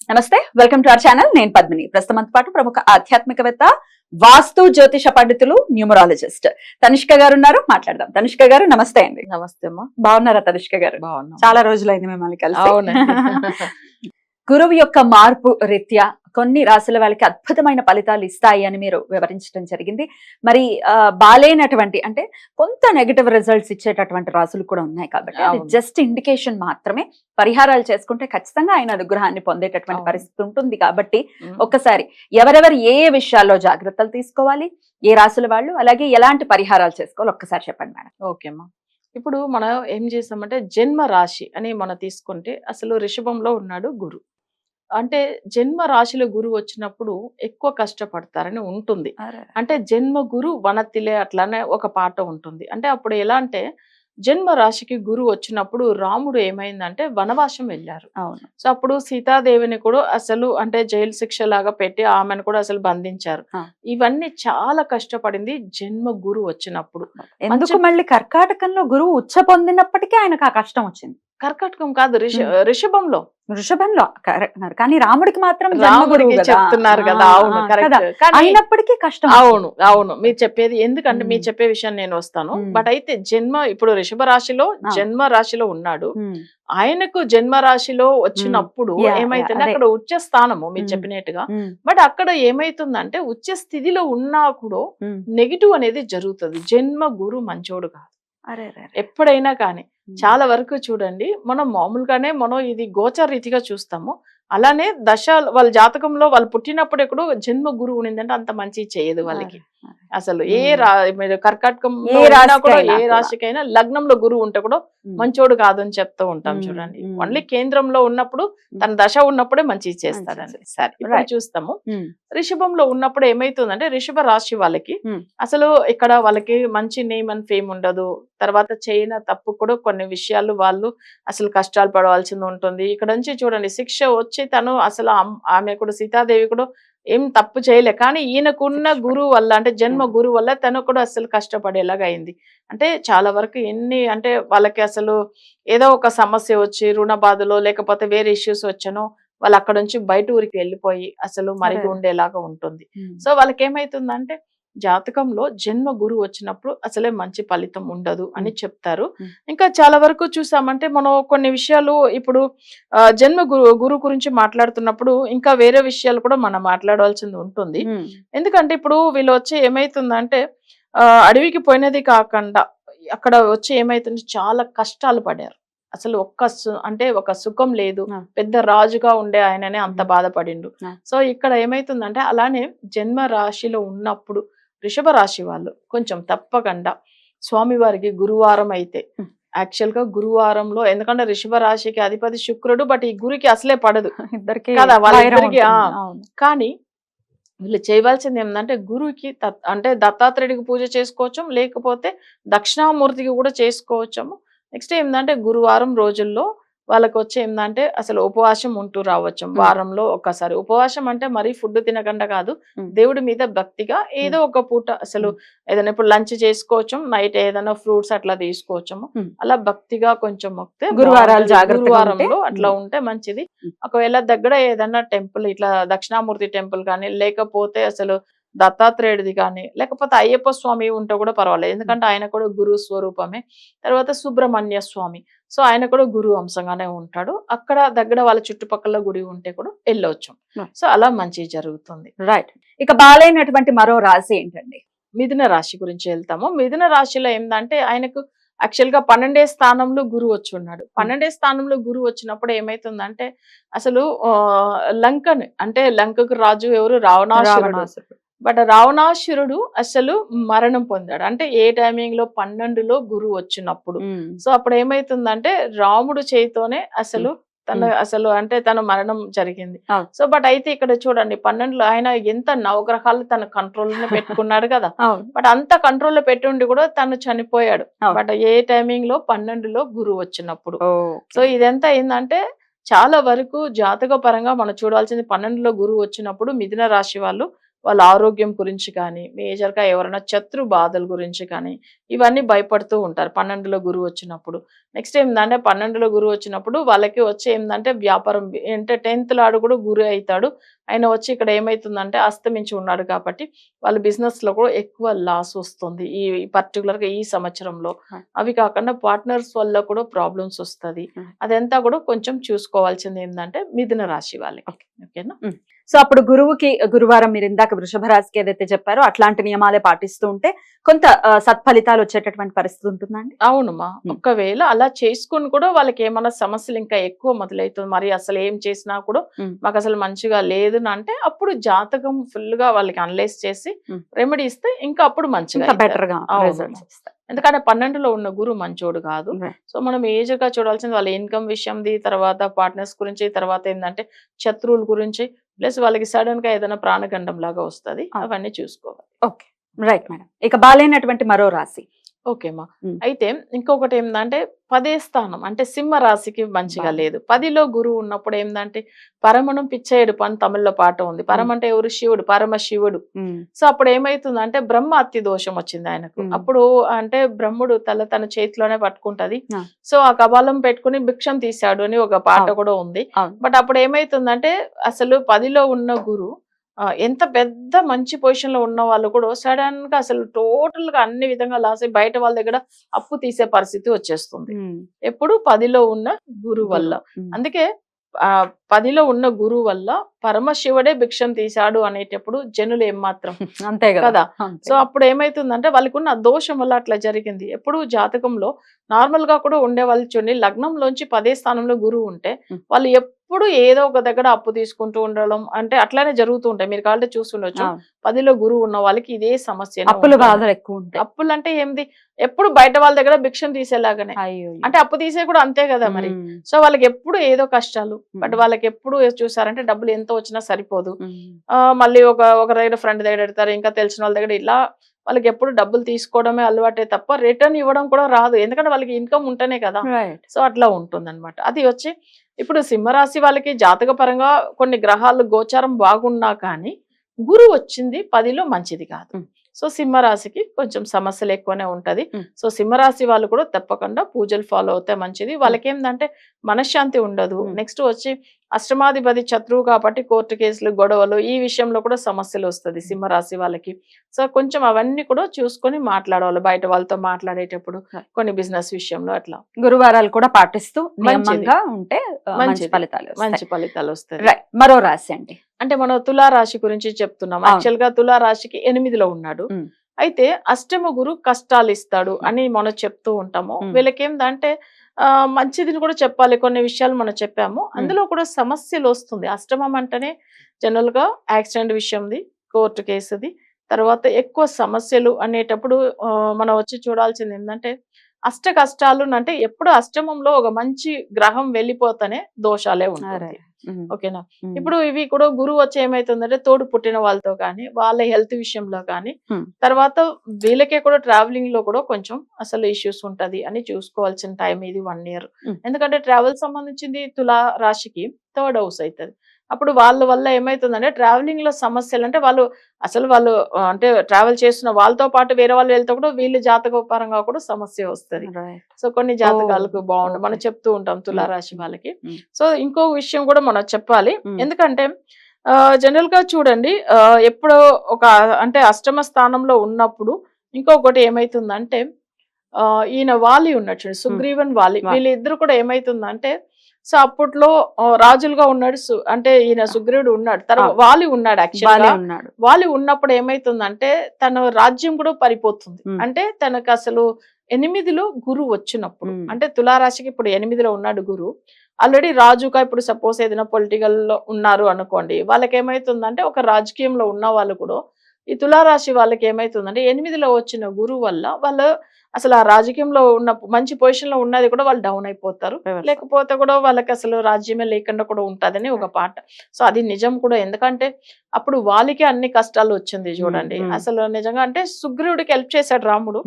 నమస్తే welcome to our channel. నేను పద్మిని. ప్రస్తుతం పాటు ప్రముఖ ఆధ్యాత్మికవేత్త వాస్తు జ్యోతిష పండితులు న్యూమరాలజిస్ట్ తనిష్క గారు ఉన్నారు. మాట్లాడదాం. తనిష్క గారు నమస్తే అండి. నమస్తే అమ్మా. బాగున్నారా తనిష్క గారు? బాగున్నా. చాలా రోజులైంది మిమ్మల్ని కలిసి. గురువు యొక్క మార్పు రీత్యా కొన్ని రాశుల వాళ్ళకి అద్భుతమైన ఫలితాలు ఇస్తాయి అని మీరు వివరించడం జరిగింది మరి బాలేనటువంటి అంటే కొంత నెగటివ్ రిజల్ట్స్ ఇచ్చేటటువంటి రాశులు కూడా ఉన్నాయి కాబట్టి అది. జస్ట్ ఇండికేషన్ మాత్రమే పరిహారాలు చేసుకుంటే ఖచ్చితంగా ఆయన అనుగ్రహాన్ని పొందేటటువంటి. పరిస్థితి ఉంటుంది కాబట్టి. ఒక్కసారి ఎవరెవరు ఏ ఏ విషయాల్లో జాగ్రత్తలు తీసుకోవాలి ఏ రాశుల వాళ్ళు అలాగే ఎలాంటి పరిహారాలు చేసుకోవాలి ఒక్కసారి చెప్పండి మేడం ఓకే అమ్మా ఇప్పుడు మనం ఏం చేసామంటే జన్మ రాశి అని మనం తీసుకుంటే అసలు రిషభంలో ఉన్నాడు గురు అంటే జన్మ రాశిలో గురు వచ్చినప్పుడు ఎక్కువ కష్టపడతారని ఉంటుంది. అంటే జన్మ గురు వనతిలే అట్లానే ఒక పాట ఉంటుంది. అంటే అప్పుడు ఎలా అంటే జన్మ రాశికి గురు వచ్చినప్పుడు రాముడు ఏమైందంటే వనవాసం వెళ్ళారు. సో అప్పుడు సీతాదేవిని కూడా అసలు అంటే జైలు శిక్ష లాగా పెట్టి ఆమెను కూడా అసలు బంధించారు. ఇవన్నీ చాలా కష్టపడింది జన్మ గురు వచ్చినప్పుడు. ఎందుకు మళ్ళీ కర్కాటకంలో గురువు ఉచ్చ పొందినప్పటికీ ఆయనకు ఆ కష్టం వచ్చింది? కర్కాటకం కాదు. రిషభంలో వృషభంలో అన్నారు. కానీ రాముడికి మాత్రం రాముడికి. చెప్తున్నారు కదా అవును అయినప్పటికీ కష్టం అవును అవును మీరు చెప్పేది ఎందుకంటే. మీరు చెప్పే విషయం నేను వస్తాను. బట్ అయితే జన్మ ఇప్పుడు రిషభ రాశిలో. జన్మ రాశిలో ఉన్నాడు ఆయనకు జన్మ రాశిలో వచ్చినప్పుడు ఏమైతుంది. అక్కడ ఉచ్చ స్థానము మీరు. చెప్పినట్టుగా బట్ అక్కడ ఏమైతుందంటే ఉచ్చ స్థితిలో ఉన్నా కూడా. నెగిటివ్ అనేది జరుగుతుంది జన్మ గురు మంచోడు కాదు. ఎప్పుడైనా కానీ. చాలా వరకు చూడండి మనం మామూలుగానే మనం ఇది గోచర రీతిగా చూస్తాము అలానే దశ వాళ్ళ జాతకంలో వాళ్ళు పుట్టినప్పుడు ఎక్కడో జన్మ గురువు ఉన్నిందంటే అంత మంచి చేయదు వాళ్ళకి. అసలు ఏ. రా కర్కాటకం ఏ రాశికైనా ఏ కూడా. రాశికైనా లగ్నంలో గురువు ఉంటే కూడా మంచోడు కాదని చెప్తూ ఉంటాం చూడండి. ఓన్లీ కేంద్రంలో ఉన్నప్పుడు తన దశ ఉన్నప్పుడే మంచి చేస్తాడండి సరే ఇప్పుడు. చూస్తాము రిషభంలో ఉన్నప్పుడు ఏమైతుందంటే రిషభ రాశి వాళ్ళకి. అసలు ఇక్కడ వాళ్ళకి మంచి నేమ్ అండ్ ఫేమ్ ఉండదు తర్వాత చేయన తప్పు కూడా కొన్ని విషయాలు వాళ్ళు అసలు కష్టాలు పడవలసింది ఉంటుంది ఇక్కడ నుంచి చూడండి శిక్ష వచ్చి తను అసలు ఆమ్- కూడా సీతాదేవి కూడా ఏం తప్పు చేయలే కానీ ఈయనకున్న గురువు వల్ల అంటే జన్మ. గురువు వల్ల తను కూడా అసలు కష్టపడేలాగా అయింది అంటే చాలా వరకు ఎన్ని అంటే వాళ్ళకి అసలు ఏదో ఒక సమస్య వచ్చి రుణ బాధలో లేకపోతే వేరే ఇష్యూస్ వచ్చానో వాళ్ళు అక్కడ నుంచి బయట ఊరికి వెళ్ళిపోయి అసలు మరిగి. ఉండేలాగా ఉంటుంది. సో వాళ్ళకి ఏమైతుందంటే జాతకంలో జన్మ గురువు వచ్చినప్పుడు అసలే మంచి ఫలితం ఉండదు అని చెప్తారు. ఇంకా చాలా వరకు చూసామంటే మనం కొన్ని విషయాలు ఇప్పుడు జన్మ గురు గురించి మాట్లాడుతున్నప్పుడు ఇంకా వేరే విషయాలు కూడా మనం మాట్లాడవలసింది ఉంటుంది. ఎందుకంటే ఇప్పుడు వీళ్ళు వచ్చి ఏమైతుందంటే ఆ, అడవికి పోయినది కాకుండా అక్కడ వచ్చి ఏమైతుంది చాలా కష్టాలు పడారు అసలు ఒక్క సు- అంటే ఒక సుఖం లేదు. పెద్ద రాజుగా ఉండే ఆయననే అంత బాధపడిండు. సో ఇక్కడ ఏమైతుందంటే అలానే జన్మ రాశిలో ఉన్నప్పుడు వృషభ రాశి వాళ్ళు కొంచెం తప్పకుండా స్వామివారికి గురువారం అయితే ఉమ్. యాక్చువల్గా గురువారంలో ఎందుకంటే వృషభ రాశికి అధిపతి శుక్రుడు బట్ ఈ గురికి అసలే పడదు ఇద్దరికి కదా, వాళ్ళిద్దరికి. కానీ వీళ్ళు చేయవలసింది ఏంటంటే గురువుకి అంటే దత్తాత్రేయుడికి పూజ చేసుకోవచ్చు లేకపోతే దక్షిణామూర్తికి కూడా చేసుకోవచ్చము నెక్స్ట్ ఏంటంటే గురువారం రోజుల్లో వాళ్ళకి వచ్చి ఏంటంటే అసలు ఉపవాసం ఉంటూ రావచ్చు. వారంలో ఒక్కసారి. ఉపవాసం అంటే మరీ ఫుడ్ తినకుండా కాదు. దేవుడి మీద భక్తిగా ఏదో ఒక పూట అసలు ఏదైనా ఇప్పుడు లంచ్ చేసుకోవచ్చు నైట్ ఏదైనా ఫ్రూట్స్ అట్లా తీసుకోవచ్చము. Hmm. అలా భక్తిగా కొంచెం మొక్కితే గురువారాలు గురువారంలో అట్లా. ఉంటే మంచిది. ఒకవేళ దగ్గర ఏదైనా టెంపుల్ ఇట్లా దక్షిణామూర్తి టెంపుల్ కానీ లేకపోతే అసలు దత్తాత్రేయుడిది కానీ లేకపోతే అయ్యప్ప స్వామి ఉంటే కూడా పర్వాలేదు. ఎందుకంటే ఆయన కూడా గురు స్వరూపమే. తర్వాత సుబ్రహ్మణ్య స్వామి. సో ఆయన కూడా గురు అంశంగానే ఉంటాడు. అక్కడ దగ్గర వాళ్ళ చుట్టుపక్కల గుడి ఉంటే కూడా వెళ్ళవచ్చు Right. సో అలా మంచి జరుగుతుంది. రైట్ ఇక బాలైనటువంటి మరో రాశి ఏంటండి? మిథున రాశి గురించి వెళ్తాము. మిథున రాశిలో ఏంటంటే ఆయనకు యాక్చువల్గా పన్నెండే స్థానంలో గురువు వచ్చి ఉన్నాడు. పన్నెండే స్థానంలో గురువు వచ్చినప్పుడు ఏమైతుందంటే అసలు లంకని అంటే లంకకు రాజు ఎవరు? రావణాసురుడు. బట్ రావణాసురుడు అసలు మరణం పొందాడు. అంటే ఏ టైమింగ్లో పన్నెండులో గురువు వచ్చినప్పుడు. సో అప్పుడు ఏమైతుందంటే రాముడు చేతితోనే అసలు తన అసలు అంటే తన మరణం జరిగింది. సో బట్ అయితే ఇక్కడ చూడండి పన్నెండులో ఆయన ఎంత నవగ్రహాలు తన కంట్రోల్ పెట్టుకున్నాడు కదా. బట్ అంత కంట్రోల్లో పెట్టుండి కూడా తను చనిపోయాడు. బట్ ఏ టైమింగ్లో పన్నెండులో గురువు వచ్చినప్పుడు. సో ఇదంతా ఏంటంటే చాలా వరకు జాతక పరంగా మనం చూడాల్సింది పన్నెండులో గురువు వచ్చినప్పుడు మిథున రాశి వాళ్ళు వాళ్ళ ఆరోగ్యం గురించి కానీ మేజర్గా ఎవరైనా శత్రు బాధల గురించి కానీ ఇవన్నీ భయపడుతూ ఉంటారు. పన్నెండులో గురువు వచ్చినప్పుడు. నెక్స్ట్ ఏంటంటే పన్నెండులో గురువు వచ్చినప్పుడు వాళ్ళకి వచ్చి ఏంటంటే వ్యాపారం అంటే టెన్త్ లాడు కూడా గురు అవుతాడు. ఆయన వచ్చి ఇక్కడ ఏమైతుందంటే అస్తమించి ఉన్నాడు కాబట్టి వాళ్ళ బిజినెస్లో కూడా ఎక్కువ లాస్ వస్తుంది. ఈ పర్టికులర్గా ఈ సంవత్సరంలో. అవి కాకుండా పార్ట్నర్స్ వల్ల కూడా ప్రాబ్లమ్స్ వస్తది. అదంతా కూడా కొంచెం చూసుకోవాల్సింది ఏంటంటే మిథున రాశి వాళ్ళకి. ఓకేనా? సో అప్పుడు గురువుకి గురువారం మీరు ఇందాక వృషభ రాశికి ఏదైతే చెప్పారో అట్లాంటి నియమాలే పాటిస్తూ ఉంటే కొంత సత్ఫలితాలు వచ్చేటటువంటి పరిస్థితి ఉంటుందండి అవునమ్మా. ఒకవేళ అలా చేసుకుని కూడా వాళ్ళకి ఏమైనా సమస్యలు ఇంకా ఎక్కువ మొదలవుతుంది మరి అసలు ఏం చేసినా కూడా. మాకు అసలు మంచిగా లేదు అంటే అప్పుడు జాతకం ఫుల్గా వాళ్ళకి అనలైజ్ చేసి. రెమెడీ ఇస్తే ఇంకా అప్పుడు మంచిగా. బెటర్గా. ఎందుకంటే పన్నెండులో ఉన్న గురు మంచోడు కాదు. సో మనం ఏజ్గా చూడాల్సింది వాళ్ళ ఇన్కమ్ విషయంది తర్వాత పార్ట్నర్స్ గురించి తర్వాత ఏంటంటే శత్రువుల గురించి ప్లస్ వాళ్ళకి సడన్గా ఏదైనా ప్రాణగండం లాగా వస్తది. అవన్నీ చూసుకోవాలి. ఓకే రైట్ మేడం ఇక బాలేనటువంటి మరో రాశి. ఓకేమా. అయితే ఇంకొకటి ఏంటంటే పదే స్థానం అంటే సింహ రాశికి మంచిగా. లేదు పదిలో గురువు ఉన్నప్పుడు ఏంటంటే పరమణం పిచ్చేయుడు పని తమిళ్ళో పాట ఉంది పరమ అంటే ఎవరు శివుడు పరమ శివుడు సో అప్పుడు ఏమైతుందంటే బ్రహ్మ అతి దోషం వచ్చింది ఆయనకు. అప్పుడు అంటే బ్రహ్ముడు తల తన చేతిలోనే పట్టుకుంటది. సో ఆ కబాలం పెట్టుకుని భిక్షం తీశాడు అని ఒక పాట. కూడా ఉంది. బట్ అప్పుడు ఏమైతుందంటే అసలు పదిలో ఉన్న గురు ఆ, ఎంత పెద్ద మంచి పొజిషన్లో ఉన్న వాళ్ళు కూడా సడన్గా అసలు టోటల్గా అన్ని విధంగా లాస్ అయ్యి బయట వాళ్ళ దగ్గర అప్పు తీసే పరిస్థితి వచ్చేస్తుంది. ఎప్పుడు పదిలో ఉన్న గురు వల్ల. అందుకే ఆ పదిలో ఉన్న గురువు వల్ల పరమశివుడే భిక్షం తీశాడు అనేటప్పుడు జనులు ఏమాత్రం అంతే కదా. సో అప్పుడు ఏమైతుందంటే వాళ్ళకి ఉన్న దోషం వల్ల అట్లా జరిగింది. ఎప్పుడు జాతకంలో నార్మల్గా కూడా ఉండే వాళ్ళు చూడండి లగ్నంలోంచి పదే స్థానంలో గురువు ఉంటే. వాళ్ళు ఎప్పుడు ఏదో ఒక దగ్గర అప్పు తీసుకుంటూ ఉండడం అంటే అట్లానే జరుగుతూ ఉంటాయి. మీరు కావాలంటే చూస్తుండొచ్చు. పదిలో గురువు ఉన్న వాళ్ళకి ఇదే సమస్య అప్పుల బాధలు ఎక్కువ ఉంటాయి. అప్పులు అంటే ఏంది? ఎప్పుడు బయట వాళ్ళ దగ్గర భిక్షం తీసేలాగానే. అంటే అప్పు తీసే కూడా అంతే కదా మరి. సో వాళ్ళకి ఎప్పుడు ఏదో కష్టాలు. బట్. వాళ్ళకి ఎప్పుడు చూసారంటే డబ్బులు ఎంత వచ్చినా సరిపోదు. మళ్ళీ ఒక ఒక దగ్గర ఫ్రెండ్ దగ్గర పెడతారు. ఇంకా తెలిసిన వాళ్ళ దగ్గర ఇలా వాళ్ళకి ఎప్పుడు డబ్బులు తీసుకోవడమే అలవాటే తప్ప రిటర్న్ ఇవ్వడం కూడా రాదు. ఎందుకంటే వాళ్ళకి ఇన్కమ్ ఉంటేనే కదా. సో అట్లా ఉంటుంది అది వచ్చి ఇప్పుడు సింహరాశి వాళ్ళకి జాతక పరంగా కొన్ని గ్రహాలు గోచారం బాగున్నా కానీ గురువు వచ్చింది పదిలో మంచిది కాదు. సో సింహరాశికి కొంచెం సమస్యలు ఎక్కువనే ఉంటది. సో సింహరాశి వాళ్ళు కూడా తప్పకుండా పూజలు ఫాలో అవుతే మంచిది. వాళ్ళకి ఏంటంటే మనశ్శాంతి ఉండదు. నెక్స్ట్ వచ్చి అష్టమాధిపతి శత్రువు కాబట్టి కోర్టు కేసులు గొడవలు ఈ విషయంలో కూడా సమస్యలు వస్తుంది సింహరాశి వాళ్ళకి. సో కొంచెం అవన్నీ కూడా చూసుకొని మాట్లాడవాలి బయట వాళ్ళతో మాట్లాడేటప్పుడు. కొన్ని బిజినెస్ విషయంలో అట్లా. గురువారాలు కూడా పాటిస్తూ ఉంటే మంచి. ఫలితాలు మంచి ఫలితాలు వస్తాయి. మరో రాశి అండి. అంటే మనం తులా రాశి గురించి చెప్తున్నాం. యాక్చువల్గా తులా రాశికి ఎనిమిదిలో ఉన్నాడు. అయితే అష్టమ గురు కష్టాలు ఇస్తాడు అని మనం చెప్తూ ఉంటాము. ఉమ్. వీళ్ళకి ఏంటంటే ఆ, మంచిదిని కూడా చెప్పాలి. కొన్ని విషయాలు మనం చెప్పాము. అందులో కూడా సమస్యలు వస్తుంది. అష్టమం అంటేనే జనరల్గా యాక్సిడెంట్ విషయంది కోర్టు కేసుది. తర్వాత ఎక్కువ సమస్యలు అనేటప్పుడు మనం వచ్చి చూడాల్సింది ఏంటంటే అష్ట కష్టాలు అంటే ఎప్పుడు అష్టమంలో ఒక మంచి గ్రహం వెళ్ళిపోతేనే దోషాలే ఉంటాయి. ఉమ్, ఓకేనా? ఇప్పుడు ఇవి కూడా గురువు వచ్చి ఏమైతుందంటే తోడు పుట్టిన వాళ్ళతో కానీ వాళ్ళ హెల్త్ విషయంలో కానీ. తర్వాత వీళ్ళకే కూడా ట్రావెలింగ్లో కూడా కొంచెం అసలు ఇష్యూస్ ఉంటది అని చూసుకోవాల్సిన టైం ఇది వన్ ఇయర్. ఎందుకంటే ట్రావెల్ సంబంధించింది తులా రాశికి థర్డ్ హౌస్ అవుతుంది అప్పుడు వాళ్ళ వల్ల ఏమైతుందంటే ట్రావెలింగ్లో సమస్యలు అంటే వాళ్ళు అసలు వాళ్ళు అంటే ట్రావెల్ చేస్తున్న వాళ్ళతో పాటు వేరే వాళ్ళు వెళ్తే కూడా వీళ్ళు జాతక పరంగా కూడా సమస్య వస్తది. సో కొన్ని జాతకాలకు బాగుండు మనం. చెప్తూ ఉంటాం తులారాశి. వాళ్ళకి. సో ఇంకో విషయం కూడా మనం చెప్పాలి. ఎందుకంటే జనరల్గా చూడండి ఎప్పుడో ఒక అంటే అష్టమ స్థానంలో ఉన్నప్పుడు ఇంకొకటి ఏమైతుందంటే ఆ, ఈయన వాలి చూడండి సుగ్రీవన్ వాలి. వీళ్ళిద్దరు కూడా ఏమైతుందంటే సో అప్పట్లో రాజులుగా ఉన్నాడు అంటే ఈయన సుగ్రీవుడు ఉన్నాడు తర్వాత ఆ. వాలి ఉన్నాడు యాక్చువల్ బాలే ఉన్నాడు వాళ్ళు ఉన్నప్పుడు ఏమైతుందంటే తన రాజ్యం కూడా పరిపోతుంది. అంటే తనకు అసలు ఎనిమిదిలో గురు వచ్చినప్పుడు. అంటే తులారాశికి ఇప్పుడు ఎనిమిదిలో ఉన్నాడు గురు ఆల్రెడీ రాజుగా ఇప్పుడు సపోజ్ ఏదైనా పొలిటికల్లో ఉన్నారు అనుకోండి వాళ్ళకి ఏమైతుందంటే ఒక రాజకీయంలో ఉన్న వాళ్ళు కూడా ఈ తులారాశి వాళ్ళకి ఏమైతుందంటే ఎనిమిదిలో వచ్చిన గురువు వల్ల వాళ్ళు అసలు ఆ రాజకీయంలో ఉన్న మంచి పొజిషన్లో ఉన్నది కూడా వాళ్ళు డౌన్ అయిపోతారు. లేకపోతే కూడా వాళ్ళకి అసలు రాజ్యమే లేకుండా కూడా ఉంటదని ఒక పాట సో అది నిజం కూడా ఎందుకంటే అప్పుడు వాళ్ళకి అన్ని కష్టాలు వచ్చింది చూడండి మ్మ్. అసలు నిజంగా అంటే సుగ్రీవుడికి హెల్ప్ చేశాడు రాముడు.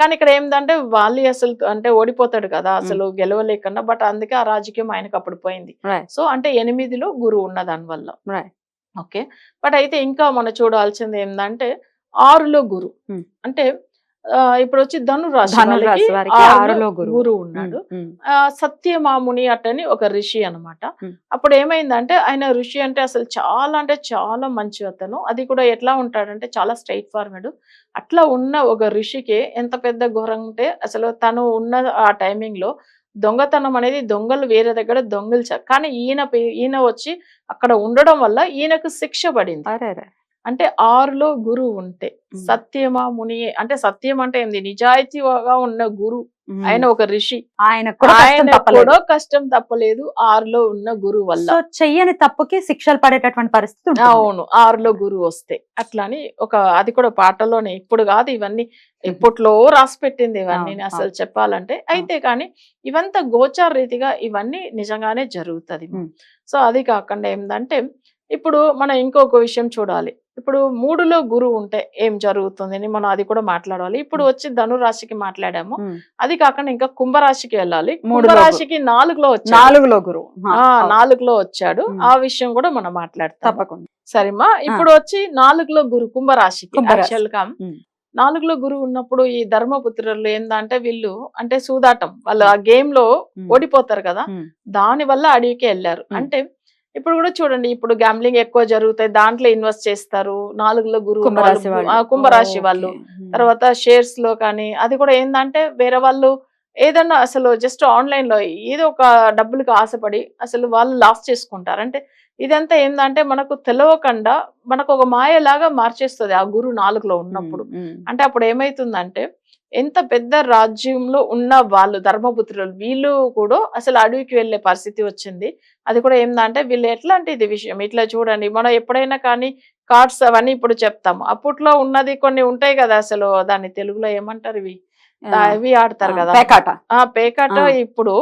కానీ ఇక్కడ ఏంటంటే వాళ్ళు అసలు అంటే ఓడిపోతాడు కదా అసలు గెలవలేకుండా బట్ అందుకే ఆ రాజకీయం ఆయనకు అప్పుడు పోయింది. సో అంటే ఎనిమిదిలో గురువు ఉన్న దాని వల్ల Right. ఓకే బట్ అయితే ఇంకా మనం చూడాల్సింది ఏంటంటే ఆరులో గురు Hmm. అంటే ఇప్పుడు వచ్చి ధను రాశి ధను వాళ్ళకి రాశి వారికి ఆరులో గురువు. ఉన్నాడు సత్యమాముని అటని ఒక ఋషి అన్నమాట Hmm. అప్పుడు ఏమైందంటే ఆయన ఋషి అంటే అసలు చాలా అంటే చాలా మంచి అతను అది కూడా ఎట్లా ఉంటాడంటే చాలా స్ట్రైట్ ఫార్వర్డ్ అట్లా ఉన్న ఒక ఋషికి ఎంత పెద్ద ఘోరం ఉంటే అసలు తను ఉన్న ఆ టైమింగ్లో దొంగతనం అనేది దొంగలు వేరే దగ్గర దొంగలు కానీ ఈయన ఈయన వచ్చి అక్కడ ఉండడం వల్ల ఈయనకు శిక్ష పడింది. అంటే ఆరులో గురువు ఉంటే సత్యమా ముని అంటే సత్యం అంటే ఏంది? నిజాయితీగా ఉన్న గురు. ఆయన ఒక ఋషి కష్టం ఆయన తప్పలేదు. కూడా కష్టం తప్పలేదు. ఆరులో ఉన్న గురువు వల్ల. చెయ్యని తప్పుకి శిక్షలు పడేటటువంటి పరిస్థితి. అవును. ఆరులో గురువు వస్తే. అట్లని ఒక అది కూడా పాటలోనే. ఇప్పుడు కాదు ఇవన్నీ ఇప్పట్లో రాసి పెట్టింది ఇవన్నీ అసలు చెప్పాలంటే. అయితే కానీ ఇవంతా గోచార రీతిగా ఇవన్నీ నిజంగానే జరుగుతుంది. సో అది కాకుండా ఏంటంటే ఇప్పుడు మనం ఇంకొక విషయం చూడాలి. ఇప్పుడు మూడులో గురువు ఉంటే ఏం జరుగుతుంది అని మనం అది కూడా మాట్లాడాలి ఇప్పుడు. వచ్చి ధనురాశికి మాట్లాడాము. అది కాకుండా ఇంకా కుంభరాశికి వెళ్ళాలి కుంభరాశికి నాలుగులో వచ్చాడు నాలుగులో గురువు. నాలుగులో వచ్చాడు. ఆ విషయం కూడా మనం మాట్లాడతాం తప్పకుండా సరేమా ఇప్పుడు వచ్చి నాలుగులో గురు కుంభరాశికి. యాక్చువల్గా. నాలుగులో గురువు ఉన్నప్పుడు ఈ ధర్మపుత్రులు ఏందంటే వీళ్ళు అంటే సూదాటం వాళ్ళు ఆ గేమ్లో. ఓడిపోతారు కదా. దాని వల్ల అడవికి వెళ్ళారు. అంటే ఇప్పుడు కూడా చూడండి ఇప్పుడు గ్యాంబ్లింగ్ ఎక్కువ జరుగుతాయి దాంట్లో ఇన్వెస్ట్ చేస్తారు. నాలుగులో గురువు ఉన్న కుంభరాశి వాళ్ళు. తర్వాత షేర్స్లో కానీ అది కూడా ఏంటంటే వేరే వాళ్ళు ఏదన్నా అసలు జస్ట్ ఆన్లైన్లో ఏదో ఒక డబ్బులకు ఆశపడి అసలు వాళ్ళు లాస్ చేసుకుంటారు. అంటే ఇదంతా ఏంటంటే మనకు తెలవకుండా మనకు ఒక మాయలాగా మార్చేస్తుంది ఆ గురు నాలుగులో ఉన్నప్పుడు. అంటే అప్పుడు ఏమైతుందంటే ఎంత పెద్ద రాజ్యంలో ఉన్న వాళ్ళు ధర్మపుత్రులు వీళ్ళు కూడా అసలు అడవికి వెళ్ళే పరిస్థితి వచ్చింది. అది కూడా ఏందంటే వీళ్ళు ఎట్లాంటిది విషయం? ఇట్లా చూడండి మనం ఎప్పుడైనా కానీ కార్డ్స్ అవన్నీ ఇప్పుడు చెప్తాము అప్పట్లో ఉన్నది కొన్ని ఉంటాయి కదా అసలు దాన్ని తెలుగులో ఏమంటారు ఇవి? ఇవి ఆడతారు కదా? పేకాట. ఆ పేకాట. ఇప్పుడు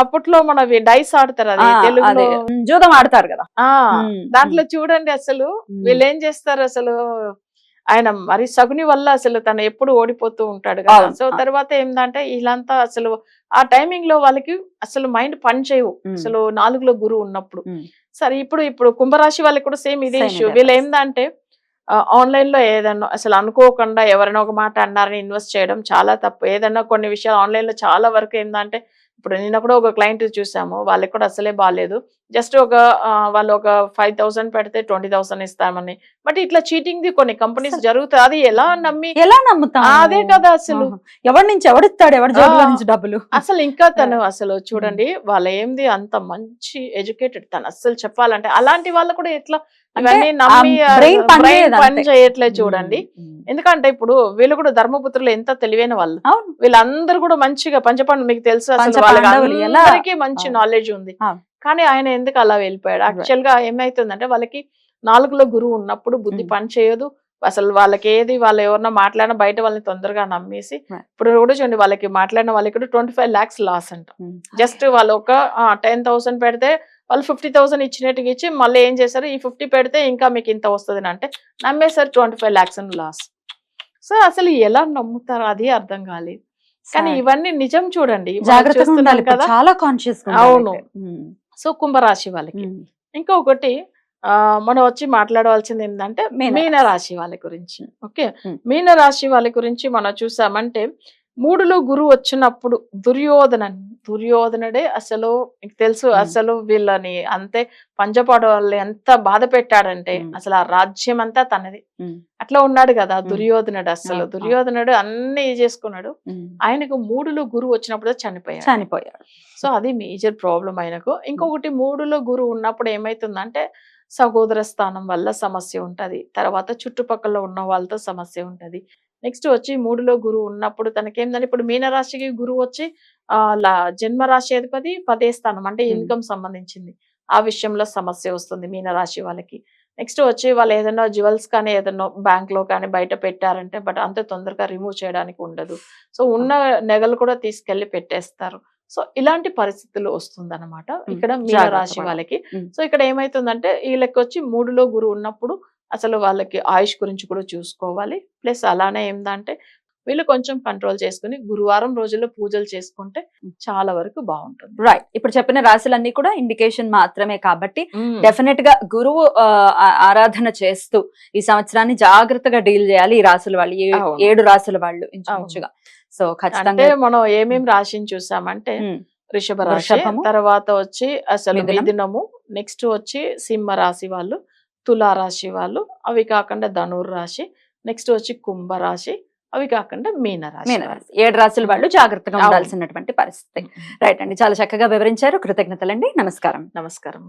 అప్పట్లో మనవి డైస్ ఆడతారు అది తెలుగులో. జూదం ఆడతారు కదా? దాంట్లో చూడండి అసలు. వీళ్ళు ఏం చేస్తారు అసలు? ఆయన మరి సగుని వల్ల అసలు తను ఎప్పుడు ఓడిపోతూ ఉంటాడు కదా. సో తర్వాత ఏంటంటే వీళ్ళంతా అసలు ఆ టైమింగ్లో వాళ్ళకి అసలు మైండ్ పని చేయవు. అసలు నాలుగులో గురువు ఉన్నప్పుడు. సరే ఇప్పుడు ఇప్పుడు కుంభరాశి వాళ్ళకి కూడా సేమ్ ఇదే ఇష్యూ వీళ్ళు. ఏంటంటే ఆన్లైన్లో ఏదన్నా అసలు అనుకోకుండా ఎవరైనా ఒక మాట అన్నారని ఇన్వెస్ట్ చేయడం చాలా తప్పు ఏదన్నా కొన్ని విషయాలు ఆన్లైన్లో చాలా వరకు ఏంటంటే ఇప్పుడు నిన్న కూడా ఒక క్లయింట్ చూసాము వాళ్ళకి కూడా అసలే బాగాలేదు జస్ట్ ఒక వాళ్ళు ఒక ఫైవ్ థౌసండ్ పెడితే ట్వంటీ థౌసండ్ ఇస్తామని. బట్ ఇట్లా చీటింగ్ ది కొన్ని కంపెనీస్ జరుగుతాయి. అది ఎలా నమ్మి ఎలా నమ్ముతాం? అదే కదా అసలు. ఎవరి నుంచి ఎవడిస్తాడు ఎవరి. నుంచి డబ్బులు? అసలు ఇంకా తను అసలు చూడండి వాళ్ళ ఏంది అంత మంచి ఎడ్యుకేటెడ్ తను అసలు చెప్పాలంటే అలాంటి వాళ్ళు కూడా ఎట్లా బ్రెయిన్ అంతే. చేయట్లేదు చూడండి. ఎందుకంటే ఇప్పుడు వీళ్ళు కూడా ధర్మపుత్రులు ఎంత తెలివైన వాళ్ళు వీళ్ళందరూ కూడా మంచిగా పంచపాండు మీకు తెలుసు అందరికీ మంచి. నాలెడ్జ్ ఉంది. కానీ ఆయన ఎందుకు అలా వెళ్ళిపోయాడు. యాక్చువల్గా ఏమైతుందంటే వాళ్ళకి నాలుగులో గురువు ఉన్నప్పుడు బుద్ధి. పని చేయదు అసలు వాళ్ళకి ఏది వాళ్ళు ఎవరన్నా మాట్లాడినా బయట వాళ్ళని తొందరగా నమ్మేసి. ఇప్పుడు కూడా చూడండి వాళ్ళకి మాట్లాడిన వాళ్ళకి ట్వంటీ ఫైవ్ లాక్స్ లాస్ అంట. జస్ట్ వాళ్ళు ఒక టెన్ థౌసండ్ పెడితే వాళ్ళు ఫిఫ్టీ థౌసండ్ ఇచ్చినట్టుగా ఇచ్చి మళ్ళీ ఏం చేశారు? ఈ ఫిఫ్టీ పెడితే ఇంకా మీకు ఇంత వస్తుంది అంటే నమ్మేశారు ట్వంటీ ఫైవ్ లాక్స్ అని లాస్. సో అసలు ఎలా నమ్ముతారు అది అర్థం కాలేదు. కానీ. ఇవన్నీ నిజం చూడండి. చాలా కాన్షియస్ అవును. సో కుంభరాశి వాళ్ళకి. ఇంకొకటి ఆ, మనం వచ్చి మాట్లాడవలసింది ఏంటంటే మీన రాశి వాళ్ళ గురించి. ఓకే? ఉమ్. మీన రాశి వాళ్ళ గురించి మనం చూసామంటే మూడులో గురువు వచ్చినప్పుడు దుర్యోధన దుర్యోధనుడే అసలు మీకు తెలుసు. అసలు వీళ్ళని అంతే పంచపాడు వాళ్ళు ఎంత బాధ పెట్టాడంటే. అసలు ఆ రాజ్యం అంతా తనది అట్లా ఉన్నాడు కదా. దుర్యోధనుడు అసలు. దుర్యోధనుడు అన్ని చేసుకున్నాడు. ఆయనకు మూడులో గురువు వచ్చినప్పుడు చనిపోయాడు. చనిపోయాడు. సో అది మేజర్ ప్రాబ్లం ఆయనకు. ఇంకొకటి మూడులో గురువు ఉన్నప్పుడు ఏమైతుందంటే సహోదర స్థానం వల్ల సమస్య ఉంటది. తర్వాత చుట్టుపక్కల ఉన్న వాళ్ళతో సమస్య ఉంటది. నెక్స్ట్ వచ్చి మూడులో గురువు ఉన్నప్పుడు తనకేందంటే ఇప్పుడు మీనరాశికి గురువు వచ్చి ఆ లా- జన్మ రాశి అధిపతి పదే స్థానం అంటే. ఇన్కమ్ సంబంధించింది. ఆ విషయంలో సమస్య వస్తుంది మీనరాశి వాళ్ళకి. నెక్స్ట్ వచ్చి వాళ్ళు ఏదైనా జ్యువెల్స్ కానీ ఏదైనా బ్యాంక్లో కానీ బయట పెట్టారంటే బట్ అంత తొందరగా రిమూవ్ చేయడానికి ఉండదు. సో ఉన్న నెగలు కూడా తీసుకెళ్ళి పెట్టేస్తారు. సో ఇలాంటి పరిస్థితులు వస్తుందన్నమాట. ఇక్కడ మీన జాగ్రత్త రాశి పడాలి. వాళ్ళకి. సో ఇక్కడ ఏమైతుందంటే వీళ్ళకి వచ్చి మూడులో గురువు ఉన్నప్పుడు అసలు వాళ్ళకి ఆయుష్ గురించి కూడా చూసుకోవాలి ప్లస్ అలానే ఏందంటే వీళ్ళు కొంచెం కంట్రోల్ చేసుకుని గురువారం రోజుల్లో పూజలు చేసుకుంటే చాలా వరకు బాగుంటుంది రైట్ ఇప్పుడు చెప్పిన రాశులన్నీ కూడా ఇండికేషన్ మాత్రమే కాబట్టి. డెఫినెట్గా గురువు ఆరాధన చేస్తూ ఈ సంవత్సరాన్ని జాగ్రత్తగా డీల్ చేయాలి ఈ రాసుల వాళ్ళు. ఏడు రాసుల వాళ్ళు ఇంచుమించుగా సో ఖచ్చితంగా మనం ఏమేం రాశిని చూసామంటే వృషభ రాశి. తర్వాత వచ్చి అసలు మిథునం. మిథునము నెక్స్ట్ వచ్చి సింహ రాశి వాళ్ళు తులా రాశి వాళ్ళు అవి కాకుండా ధనుర్ రాశి నెక్స్ట్ వచ్చి కుంభ రాశి అవి కాకుండా మీన రాశి మీన వాళ్ళు. రాశి. ఏడు రాసుల వాళ్ళు జాగ్రత్తగా. ఉండాల్సినటువంటి పరిస్థితి రైట్ అండి చాలా చక్కగా వివరించారు కృతజ్ఞతలండి నమస్కారం నమస్కారం